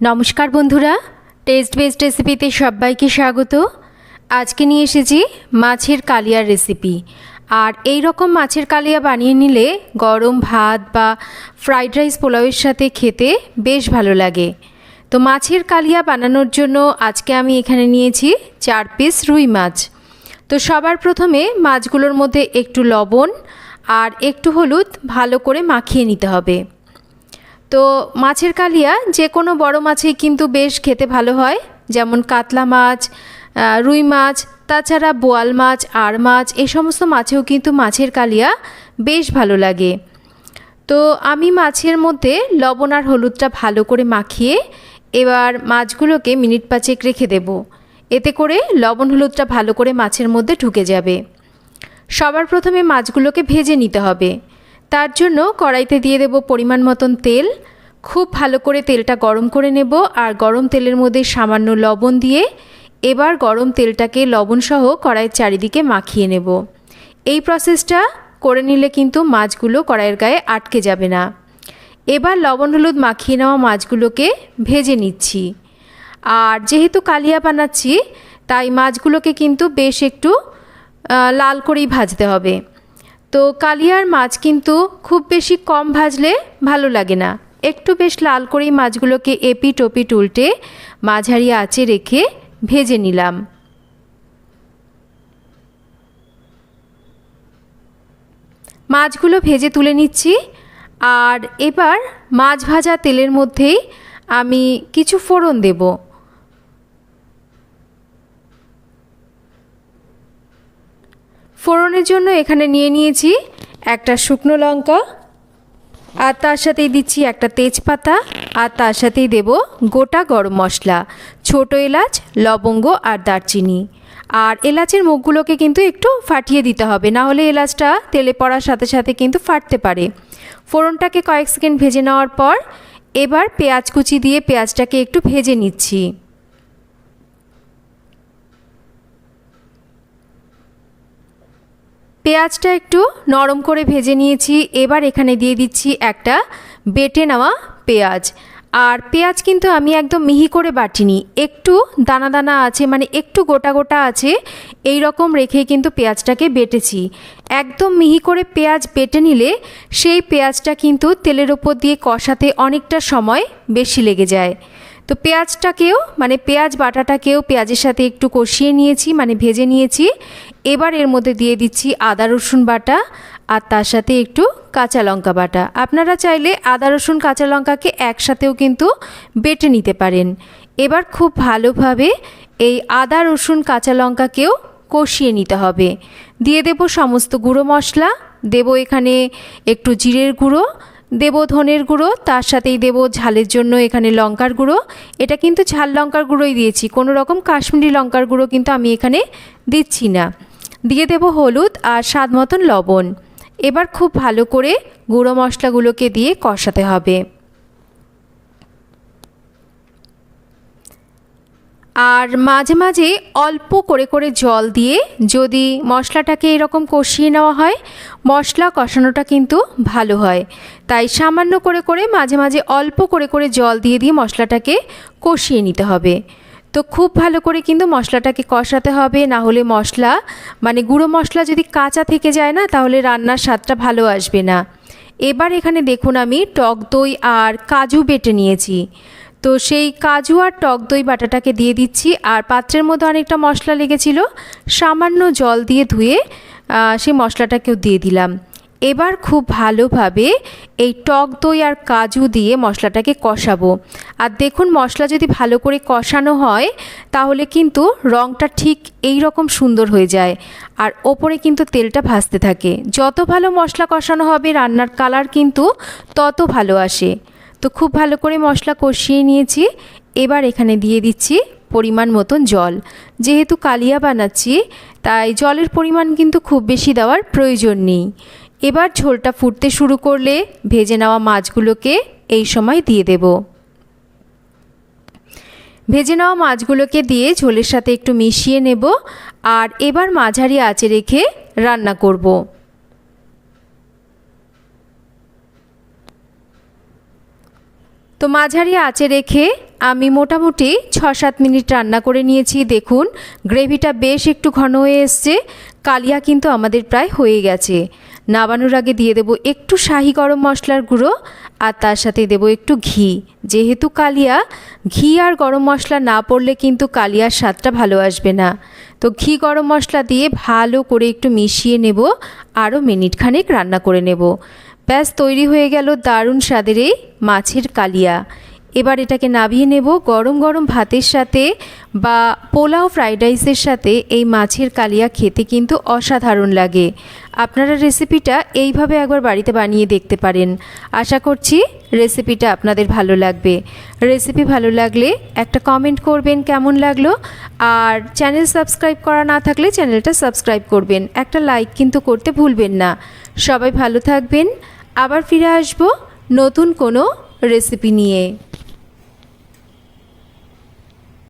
নমস্কার বন্ধুরা test best রেসিপিতে সবাইকে স্বাগত। আজকে নিয়ে এসেছি মাছের কালিয়ার রেসিপি আর এই রকম মাছের কালিয়া বানিয়ে নিলে গরম ভাত বা ফ্রাইড রাইস পোলাওয়ের সাথে খেতে বেশ ভালো লাগে। তো মাছের কালিয়া বানানোর জন্য আজকে আমি এখানে নিয়েছি চার পিস রুই মাছ। তো সবার প্রথমে মাছগুলোর মধ্যে একটু লবণ আর একটু হলুদ ভালো করে মাখিয়ে নিতে হবে। তো মাছের কালিয়া, যে কোনো বড় মাছেই কিন্তু বেশ খেতে ভালো হয়, যেমন কাতলা মাছ রুই মাছ, তাছাড়া বোয়াল মাছ আর মাছ এই সমস্ত মাছেও কিন্তু মাছের কালিয়া বেশ ভালো লাগে। তো আমি মাছের মধ্যে লবণ আর হলুদটা ভালো করে মাখিয়ে এবার মাছগুলোকে মিনিট পাঁচেক রেখে দেব। এতে করে লবণ হলুদটা ভালো করে মাছের মধ্যে ঢুকে যাবে। সবার প্রথমে মাছগুলোকে ভেজে নিতে হবে। তার জন্য কড়াইতে দিয়ে দেব পরিমাণ মতন তেল। খুব ভালো করে তেলটা গরম করে নেব আর গরম তেলের মধ্যে সামান্য লবণ দিয়ে এবার গরম তেলটাকে লবণসহ কড়াইয়ের চারিদিকে মাখিয়ে নেব। এই প্রসেসটা করে নিলে কিন্তু মাছগুলো কড়াইয়ের গায়ে আটকে যাবে না। এবার লবণ হলুদ মাখিয়ে নেওয়া মাছগুলোকে ভেজে নিচ্ছি। আর যেহেতু কালিয়া বানাচ্ছি, তাই মাছগুলোকে কিন্তু বেশ একটু লাল করেই ভাজতে হবে। তো কালিয়ার মাছ কিন্তু খুব বেশি কম ভাজলে ভালো লাগে না। একটু বেশ লাল করেই মাছগুলোকে এপি টপি উল্টে মাঝারি আঁচে রেখে ভেজে নিলাম। মাছগুলো ভেজে তুলে নিচ্ছি। আর এবার মাছ ভাজা তেলের মধ্যেই আমি কিছু ফোড়ন দেব। ফোড়নের জন্য এখানে নিয়ে নিয়েছি একটা শুকনো লঙ্কা, আর তার সাথেই দিচ্ছি একটা তেজপাতা, আর তার সাথেই দেব গোটা গরম মশলা, ছোট এলাচ, লবঙ্গ আর দারচিনি। আর এলাচের মুখগুলোকে কিন্তু একটু ফাটিয়ে দিতে হবে, না হলে এলাচটা তেলে পড়ার সাথে সাথে কিন্তু ফাটতে পারে। ফোড়নটাকে কয়েক সেকেন্ড ভেজে নেওয়ার পর এবার পেঁয়াজ কুচি দিয়ে পেঁয়াজটাকে একটু ভেজে নিচ্ছি। পেঁয়াজটা একটু নরম করে ভেজে নিয়েছি। এবার এখানে দিয়ে দিচ্ছি একটা বেটে নেওয়া পেঁয়াজ। আর পেঁয়াজ কিন্তু আমি একদম মিহি করে বাটিনি। একটু দানা দানা আছে মানে একটু গোটা গোটা আছে, এই রকম রেখেই কিন্তু পেঁয়াজটাকে বেটেছি। একদম মিহি করে পেঁয়াজ বেটে নিলে সেই পেঁয়াজটা কিন্তু তেলের ওপর দিয়ে কষাতে অনেকটা সময় বেশি লেগে যায়। তো পেঁয়াজটাকেও মানে পেঁয়াজ বাটাটাকেও পেঁয়াজের সাথে একটু কষিয়ে নিয়েছি মানে ভেজে নিয়েছি। এবার এর মধ্যে দিয়ে দিচ্ছি আদা, রসুন বাটা আর তার সাথে একটু কাঁচা লঙ্কা বাটা। আপনারা চাইলে আদা, রসুন, কাঁচা লঙ্কাকে একসাথেও কিন্তু বেটে নিতে পারেন। এবার খুব ভালোভাবে এই আদা, রসুন, কাঁচা লঙ্কাকেও কষিয়ে নিতে হবে। দিয়ে দেব সমস্ত গুঁড়ো মশলা। দেব এখানে একটু জিরের গুঁড়ো, দেব ধনের গুঁড়ো, তার সাথেই দেব ঝালের জন্য এখানে লঙ্কার গুঁড়ো। এটা কিন্তু ঝাল লঙ্কার গুঁড়োই দিয়েছি। কোনো রকম কাশ্মীরি লঙ্কার গুঁড়ো কিন্তু আমি এখানে দিচ্ছি না। দিয়ে দেব হলুদ আর স্বাদ মতন লবণ। এবার খুব ভালো করে গুঁড়ো মশলাগুলোকে দিয়ে কষাতে হবে। আর মাঝে মাঝে অল্প করে করে জল দিয়ে যদি মশলাটাকে এরকম কষিয়ে নেওয়া হয়, মশলা কষানোটা কিন্তু ভালো হয়। তাই সামান্য করে করে মাঝে মাঝে অল্প করে করে জল দিয়ে দিয়ে মশলাটাকে কষিয়ে নিতে হবে। তো খুব ভালো করে কিন্তু মশলাটাকে কষাতে হবে, না হলে মশলা মানে গুঁড়ো মশলা যদি কাঁচা থেকে যায় না, তাহলে রান্নার স্বাদটা ভালো আসবে না। এবার এখানে দেখুন আমি টক দই আর কাজু বেটে নিয়েছি। তো সেই কাজু আর টক দই বাটাটাকে দিয়ে দিচ্ছি, আর পাত্রের মধ্যে অনেকটা মশলা লেগেছিল, সামান্য জল দিয়ে ধুয়ে সেই মশলাটাকেও দিয়ে দিলাম। এবার খুব ভালোভাবে এই টক দই আর কাজু দিয়ে মশলাটাকে কষাবো। আর দেখুন, মশলা যদি ভালো করে কষানো হয়, তাহলে কিন্তু রঙটা ঠিক এই রকম সুন্দর হয়ে যায়। আর ওপরে কিন্তু তেলটা ভাসতে থাকে। যত ভালো মশলা কষানো হবে, রান্নার কালার কিন্তু তত ভালো আসে। তো খুব ভালো করে মশলা কষিয়ে নিয়েছি। এবার এখানে দিয়ে দিচ্ছি পরিমাণ মতন জল। যেহেতু কালিয়া বানাচ্ছি, তাই জলের পরিমাণ কিন্তু খুব বেশি দেওয়ার প্রয়োজন নেই। এবার ঝোলটা ফুটতে শুরু করলে ভেজে নেওয়া মাছগুলোকে এই সময় দিয়ে দেব। ভেজে নেওয়া মাছগুলোকে দিয়ে ঝোলের সাথে একটু মিশিয়ে নেব আর এবার মাঝারি আঁচে রেখে রান্না করব। তো মাঝারি আঁচে রেখে আমি মোটামুটি ছ সাত মিনিট রান্না করে নিয়েছি। দেখুন, গ্রেভিটা বেশ একটু ঘন হয়ে এসছে। কালিয়া কিন্তু আমাদের প্রায় হয়ে গেছে। নাবানোর আগে দিয়ে দেবো একটু শাহি গরম মশলার গুঁড়ো, আর তার সাথে দেবো একটু ঘি। যেহেতু কালিয়া, ঘি আর গরম মশলা না পড়লে কিন্তু কালিয়ার স্বাদটা ভালো আসবে না। তো ঘি গরম মশলা দিয়ে ভালো করে একটু মিশিয়ে নেব আরও মিনিট খানেক রান্না করে নেব। ব্যাস, তৈরি হয়ে গেল দারুণ স্বাদের এই মাছের কালিয়া। এবার এটাকে নাবিয়ে নেব গরম গরম ভাতের সাথে বা পোলাও ফ্রাইড রাইসের সাথে। এই মাছের কালিয়া খেতে কিন্তু অসাধারণ লাগে। আপনারা রেসিপিটা এইভাবে একবার বাড়িতে বানিয়ে দেখতে পারেন। আশা করছি রেসিপিটা আপনাদের ভালো লাগবে। রেসিপি ভালো লাগলে একটা কমেন্ট করবেন কেমন লাগল। আর চ্যানেল সাবস্ক্রাইব করা না থাকলে চ্যানেলটা সাবস্ক্রাইব করবেন। একটা লাইক কিন্তু করতে ভুলবেন না। সবাই ভালো থাকবেন। আবার ফিরে আসব নতুন কোনো রেসিপি নিয়ে।